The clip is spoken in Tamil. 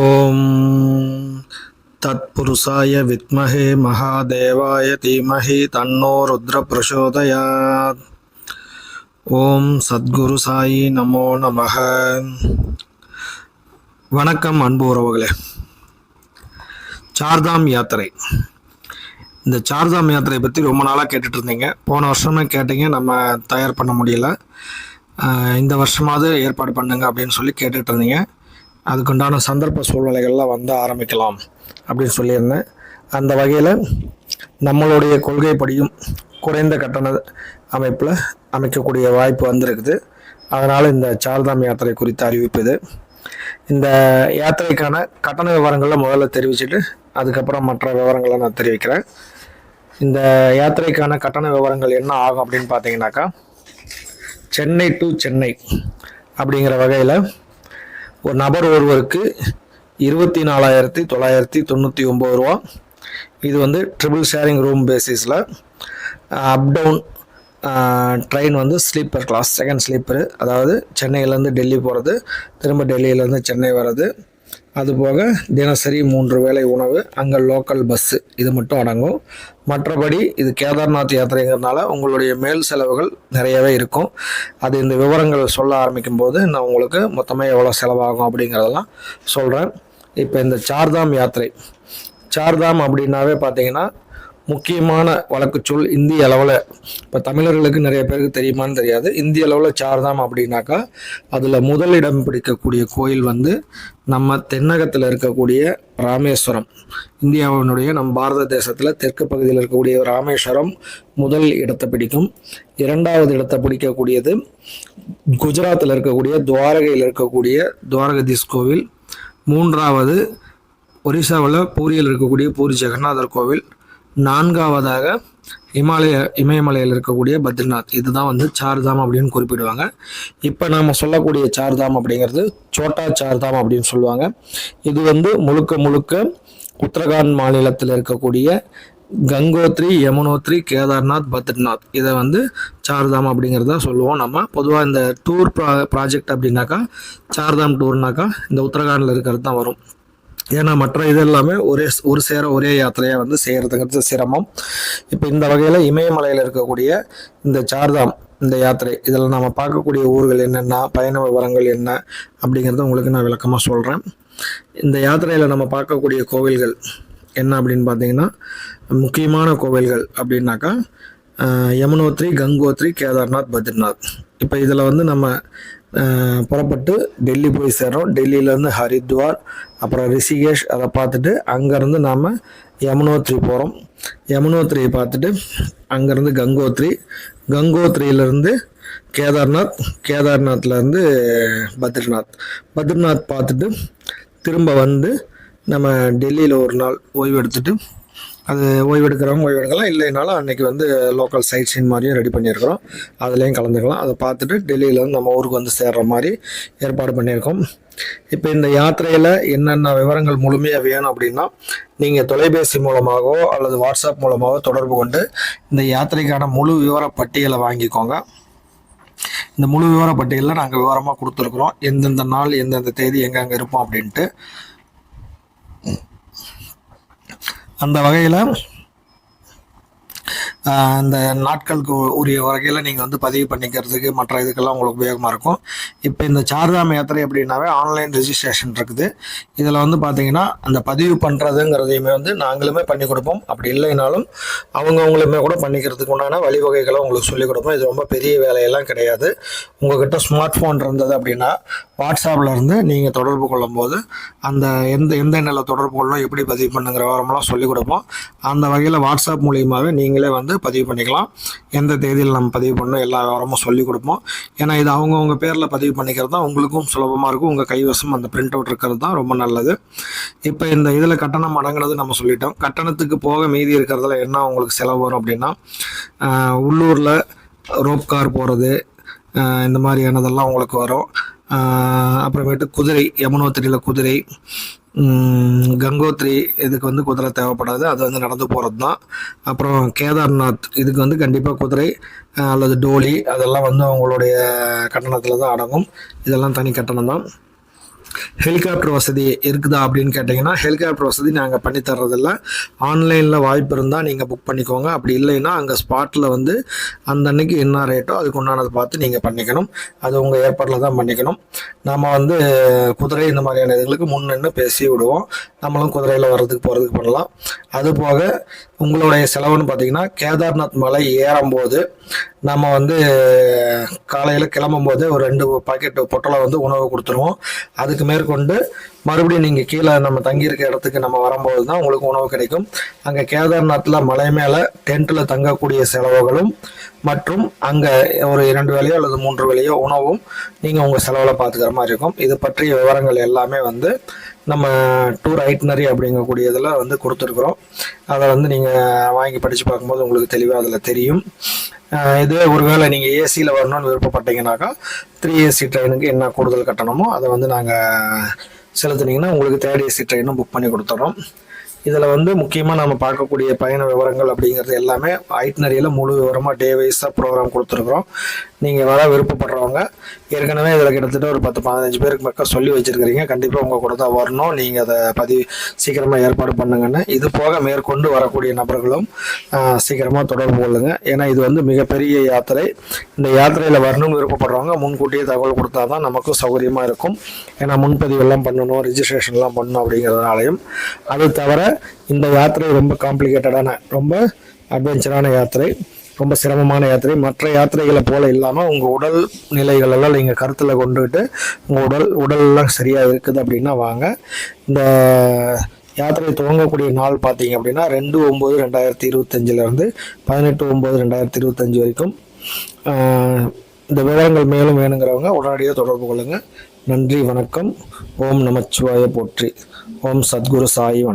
ஓம் தத்புருஷாய வித்மஹே மகாதேவாய தீமஹி தன்னோ ருத்ர பிரசோதயாத் ஓம் சத்குரு சாயி நமோ நமக வணக்கம் அன்பு உறவுகளே. சார்தாம் யாத்திரை. இந்த சார்தாம் யாத்திரை பற்றி ரொம்ப நாளாக கேட்டுட்டு இருந்தீங்க போன வருஷமே கேட்டீங்க நம்ம தயார் பண்ண முடியல. இந்த வருஷமாவது ஏற்பாடு பண்ணுங்க அப்படின்னு சொல்லி கேட்டுட்டு இருந்தீங்க அதுக்குண்டான சந்தர்ப்ப சூழ்நிலைகள்லாம் வந்து ஆரம்பிக்கலாம் அப்படின்னு சொல்லியிருந்தேன். அந்த வகையில் நம்மளுடைய கொள்கைப்படியும் குறைந்த கட்டண அமைப்பில் அமைக்கக்கூடிய வாய்ப்பு வந்திருக்குது. அதனால் இந்த சார்தாம் யாத்திரை குறித்த அறிவிப்பு இது. இந்த யாத்திரைக்கான கட்டண விவரங்களை முதல்ல தெரிவிச்சுட்டு அதுக்கப்புறம் மற்ற விவரங்களை நான் தெரிவிக்கிறேன். இந்த யாத்திரைக்கான கட்டண விவரங்கள் என்ன ஆகும் அப்படின்னு பார்த்தீங்கன்னாக்கா சென்னை டு சென்னை அப்படிங்கிற வகையில் ஒரு நபர் ஒருவருக்கு இருபத்தி நாலாயிரத்தி தொள்ளாயிரத்தி தொண்ணூற்றி ஒம்பது ரூபா. இது வந்து ட்ரிபிள் ஷேரிங் ரூம் பேசிஸில் அப் டவுன் ட்ரெயின் வந்து ஸ்லீப்பர் கிளாஸ் செகண்ட் ஸ்லீப்பரு அதாவது சென்னையிலேருந்து டெல்லி போகிறது திரும்ப டெல்லியிலேருந்து சென்னை வர்றது. அதுபோக தினசரி மூன்று வேளை உணவு அங்கே லோக்கல் பஸ்ஸு இது மட்டும் அடங்கும். மற்றபடி இது கேதார்நாத் யாத்திரைங்கிறதுனால உங்களுடைய மேல் செலவுகள் நிறையவே இருக்கும். அது இந்த விவரங்கள் சொல்ல ஆரம்பிக்கும் போது நான் உங்களுக்கு மொத்தமாக எவ்வளோ செலவாகும் அப்படிங்கிறதெல்லாம் சொல்கிறேன் இப்போ இந்த சார்தாம் யாத்திரை. சார்தாம் அப்படின்னாவே பார்த்தீங்கன்னா முக்கியமான வழக்குச்சொல் இந்திய அளவில் இப்போ தமிழர்களுக்கு நிறைய பேருக்கு தெரியுமான்னு தெரியாது. இந்திய அளவில் சார்தாம் அப்படின்னாக்கா அதில் முதலிடம் பிடிக்கக்கூடிய கோயில் வந்து நம்ம தென்னகத்தில் இருக்கக்கூடிய ராமேஸ்வரம். இந்தியாவினுடைய நம் பாரத தேசத்தில் தெற்கு பகுதியில் இருக்கக்கூடிய ராமேஸ்வரம் முதல் இடத்தை பிடிக்கும். இரண்டாவது இடத்தை பிடிக்கக்கூடியது குஜராத்தில் இருக்கக்கூடிய துவாரகையில் இருக்கக்கூடிய துவாரகதீஸ் கோவில். மூன்றாவது ஒரிசாவில் பூரியில் இருக்கக்கூடிய பூரி ஜெகநாதர் கோவில். நான்காவதாக இமாலய இமயமலையில் இருக்கக்கூடிய பத்ரிநாத். இதுதான் வந்து சார்தாம் அப்படின்னு குறிப்பிடுவாங்க. இப்போ நாம் சொல்லக்கூடிய சார்தாம் அப்படிங்கிறது சோட்டா சார்தாம் அப்படின்னு சொல்லுவாங்க. இது வந்து முழுக்க முழுக்க உத்தரகாண்ட் மாநிலத்தில் இருக்கக்கூடிய கங்கோத்ரி யமுனோத்ரி கேதார்நாத் பத்ரிநாத். இதை வந்து சார்தாம் அப்படிங்கிறத சொல்லுவோம் நம்ம. பொதுவாக இந்த டூர் ப்ரா ப்ராஜெக்ட் அப்படின்னாக்கா சார்தாம் டூர்னாக்கா இந்த உத்தரகாண்டில் இருக்கிறது தான் வரும். ஏன்னா மற்ற இது எல்லாமே ஒரே ஒரு சேர ஒரே யாத்திரையாக வந்து செய்கிறதுங்கிறது சிரமம். இப்போ இந்த வகையில் இமயமலையில் இருக்கக்கூடிய இந்த சார்தாம் இந்த யாத்திரை இதில் நம்ம பார்க்கக்கூடிய ஊர்கள் என்னென்ன பயண விவரங்கள் என்ன அப்படிங்கிறத உங்களுக்கு நான் விளக்கமாக சொல்கிறேன் இந்த யாத்திரையில் நம்ம பார்க்கக்கூடிய கோவில்கள் என்ன அப்படின்னு பார்த்தீங்கன்னா முக்கியமான கோவில்கள் அப்படின்னாக்கா யமுனோத்ரி கங்கோத்ரி கேதார்நாத் பத்ரிநாத். இப்போ இதில் வந்து நம்ம புறப்பட்டு டெல்லி போய் சேர்றோம் டெல்லியிலேருந்து ஹரித்வார் அப்புறம் ரிஷிகேஷ் அதை பார்த்துட்டு அங்கேருந்து நாம் யமுனோத்ரி போகிறோம் யமுனோத்ரியை பார்த்துட்டு அங்கேருந்து கங்கோத்ரி. கங்கோத்ரியிலேருந்து கேதார்நாத் கேதார்நாத்லேருந்து பத்ரிநாத். பத்ரிநாத் பார்த்துட்டு திரும்ப வந்து நம்ம டெல்லியில் ஒரு நாள் ஓய்வு எடுத்துட்டு அது ஓய்வெடுக்கிறவங்க ஓய்வெடுக்கலாம். இல்லைனாலும் அன்றைக்கி வந்து லோக்கல் சைட் சீன் மாதிரியும் ரெடி பண்ணியிருக்கிறோம். அதுலேயும் கலந்துக்கலாம். அதை பார்த்துட்டு டெல்லியிலேருந்து நம்ம ஊருக்கு வந்து சேர்கிற மாதிரி ஏற்பாடு பண்ணியிருக்கோம். இப்போ இந்த யாத்திரையில் என்னென்ன விவரங்கள் முழுமையாக வேணும் அப்படின்னா நீங்கள் தொலைபேசி மூலமாகவோ அல்லது வாட்ஸ்அப் மூலமாகவோ தொடர்பு கொண்டு இந்த யாத்திரைக்கான முழு விவர பட்டியலை வாங்கிக்கோங்க. இந்த முழு விவர பட்டியலில் நாங்கள் விவரமாக கொடுத்துருக்குறோம். எந்தெந்த நாள் எந்தெந்த தேதி எங்கெங்கே இருப்போம் அப்படின்ட்டு. அந்த வகையில் அந்த நாட்களுக்கு உரிய வகையில் நீங்கள் வந்து பதிவு பண்ணிக்கிறதுக்கு மற்ற இதுக்கெல்லாம் உங்களுக்கு உபயோகமாக இருக்கும். இப்போ இந்த சார்தாம் யாத்திரை அப்படின்னாவே ஆன்லைன் ரெஜிஸ்ட்ரேஷன் இருக்குது. இதில் வந்து பார்த்தீங்கன்னா அந்த பதிவு பண்ணுறதுங்கிறதையுமே வந்து நாங்களுமே பண்ணி கொடுப்போம். அப்படி இல்லைனாலும் அவங்கவுங்களுமே கூட பண்ணிக்கிறதுக்கு உண்டான வழிவகைகளை உங்களுக்கு சொல்லிக் கொடுப்போம். இது ரொம்ப பெரிய வேலையெல்லாம் கிடையாது. உங்ககிட்ட ஸ்மார்ட் ஃபோன் இருந்தது அப்படின்னா வாட்ஸ்அப்பில் இருந்து நீங்கள் தொடர்பு கொள்ளும்போது அந்த எந்த எந்த எண்ணில் தொடர்பு கொள்ளணும் எப்படி பதிவு பண்ணுங்கிற விவரமெல்லாம் சொல்லிக் கொடுப்போம். அந்த வகையில் வாட்ஸ்அப் மூலியமாகவே நீங்களே வந்து பதிவு பண்ணிக்கலாம். எந்த தேதியில் நம்ம பதிவு பண்ணோம் எல்லா விவரமும் சொல்லிக் கொடுப்போம். ஏன்னா இது அவங்கவுங்க பேரில் பதிவு பண்ணிக்கிறது தான் உங்களுக்கும் சுலபமாக இருக்கும். உங்கள் கைவசம் அந்த பிரிண்ட் அவுட் இருக்கிறது தான் ரொம்ப நல்லது. இப்போ இந்த இதில் கட்டணம் அடங்குனது நம்ம சொல்லிட்டோம். கட்டணத்துக்கு போக மீதி இருக்கிறதுல என்ன உங்களுக்கு செலவு வரும் அப்படின்னா உள்ளூரில் ரோப் கார் போகிறது இந்த மாதிரியானதெல்லாம் உங்களுக்கு வரும். அப்புறமேட்டு குதிரை யமுனோத்திரியில் குதிரை கங்கோத்ரி இதுக்கு வந்து குதிரை தேவைப்படாது. அது வந்து நடந்து போகிறது தான் அப்புறம் கேதார்நாத் இதுக்கு வந்து கண்டிப்பாக குதிரை அல்லது டோலி அதெல்லாம் வந்து அவங்களுடைய கட்டணத்தில் தான் அடங்கும். இதெல்லாம் தனி கட்டணம் தான் ஹெலிகாப்டர் வசதி இருக்குதா அப்படின்னு கேட்டிங்கன்னா ஹெலிகாப்டர் வசதி நாங்கள் பண்ணி தர்றதில்ல. ஆன்லைனில் வாய்ப்பு இருந்தால் நீங்கள் புக் பண்ணிக்கோங்க. அப்படி இல்லைன்னா அங்கே ஸ்பாட்டில் வந்து அந்த அன்னைக்கு என்ன ரேட்டோ அதுக்கு உண்டானதை பார்த்து நீங்கள் பண்ணிக்கணும். அது உங்கள் ஏற்பாட்டில் தான் பண்ணிக்கணும். நம்ம வந்து குதிரை இந்த மாதிரியான இதுகளுக்கு முன்னென்னு பேசி விடுவோம். நம்மளும் குதிரையில் வர்றதுக்கு போகிறதுக்கு பண்ணலாம். அது போக உங்களுடைய செலவுன்னு பார்த்தீங்கன்னா கேதார்நாத் மலை ஏறும்போது நம்ம வந்து காலையில் கிளம்பும் போது ஒரு ரெண்டு பாக்கெட் பொட்டலை வந்து உணவு கொடுத்துருவோம். அதுக்கு மேற்கொண்டு மறுபடியும் நீங்கள் கீழே நம்ம தங்கியிருக்க இடத்துக்கு நம்ம வரும்போது தான் உங்களுக்கு உணவு கிடைக்கும். அங்கே கேதார்நாத்தில் மலை மேலே டென்ட்டில் தங்கக்கூடிய செலவுகளும் மற்றும் அங்கே ஒரு இரண்டு வேலையோ அல்லது மூன்று வேலையோ உணவும் நீங்கள் உங்கள் செலவில் பார்த்துக்கிற மாதிரி இருக்கும். இது பற்றிய விவரங்கள் எல்லாமே வந்து நம்ம டூர் ஐட்னரி அப்படிங்கக்கூடியதில் வந்து கொடுத்துருக்குறோம். அதை வந்து நீங்கள் வாங்கி படித்து பார்க்கும்போது உங்களுக்கு தெளிவாக அதில் தெரியும். இதுவே ஒருவேளை நீங்கள் ஏசியில் வரணும்னு விருப்பப்பட்டீங்கன்னாக்கா த்ரீ ஏசி ட்ரெயினுக்கு என்ன கூடுதல் கட்டணமோ அதை வந்து நாங்கள் செலுத்துனீங்கன்னா உங்களுக்கு தேர்ட் ஏசி ட்ரெயினும் புக் பண்ணி கொடுத்துட்றோம் இதில் வந்து முக்கியமாக நம்ம பார்க்கக்கூடிய பயண விவரங்கள் அப்படிங்கிறது எல்லாமே ஐட்னரியில் முழு விவரமாக டே வைஸாக ப்ரோக்ராம் கொடுத்துருக்குறோம். நீங்கள் வர விருப்பப்படுறவங்க ஏற்கனவே இதில் கிட்டத்தட்ட ஒரு பத்து பதினஞ்சு பேருக்கு மக்கள் சொல்லி வச்சுருக்கிறீங்க. கண்டிப்பாக உங்கள் கூட தான் வரணும். நீங்கள் அதை பதிவு சீக்கிரமாக ஏற்பாடு பண்ணுங்கன்னு. இது போக மேற்கொண்டு வரக்கூடிய நபர்களும் சீக்கிரமாக தொடர்பு கொள்ளுங்க. ஏன்னா இது வந்து மிகப்பெரிய யாத்திரை. இந்த யாத்திரையில் வரணும்னு விருப்பப்படுறவங்க முன்கூட்டியே தகவல் கொடுத்தா தான் நமக்கும் சௌகரியமாக இருக்கும். ஏன்னா முன்பதிவெல்லாம் பண்ணணும் ரிஜிஸ்ட்ரேஷன்லாம் பண்ணணும் அப்படிங்கிறதுனாலையும். அது தவிர இந்த யாத்திரை ரொம்ப காம்ப்ளிகேட்டடான ரொம்ப அட்வென்ச்சரான யாத்திரை ரொம்ப சிரமமான யாத்திரை. மற்ற யாத்திரைகளை போல இல்லாமல் உங்கள் உடல் நிலைகளெல்லாம் நீங்கள் கருத்தில் கொண்டுகிட்டு உங்கள் உடல் உடலெல்லாம் சரியாக இருக்குது அப்படின்னா வாங்க. இந்த யாத்திரை துவங்கக்கூடிய நாள் பார்த்தீங்க அப்படின்னா ரெண்டு ஒம்பது ரெண்டாயிரத்தி இருபத்தஞ்சிலேருந்து பதினெட்டு ஒம்பது ரெண்டாயிரத்தி இருபத்தஞ்சி வரைக்கும். இந்த விவரங்கள் மேலும் வேணுங்கிறவங்க உடனடியாக தொடர்பு கொள்ளுங்கள் நன்றி வணக்கம். ஓம் நமச்சிவாய போற்றி. ஓம் சத்குரு சாய்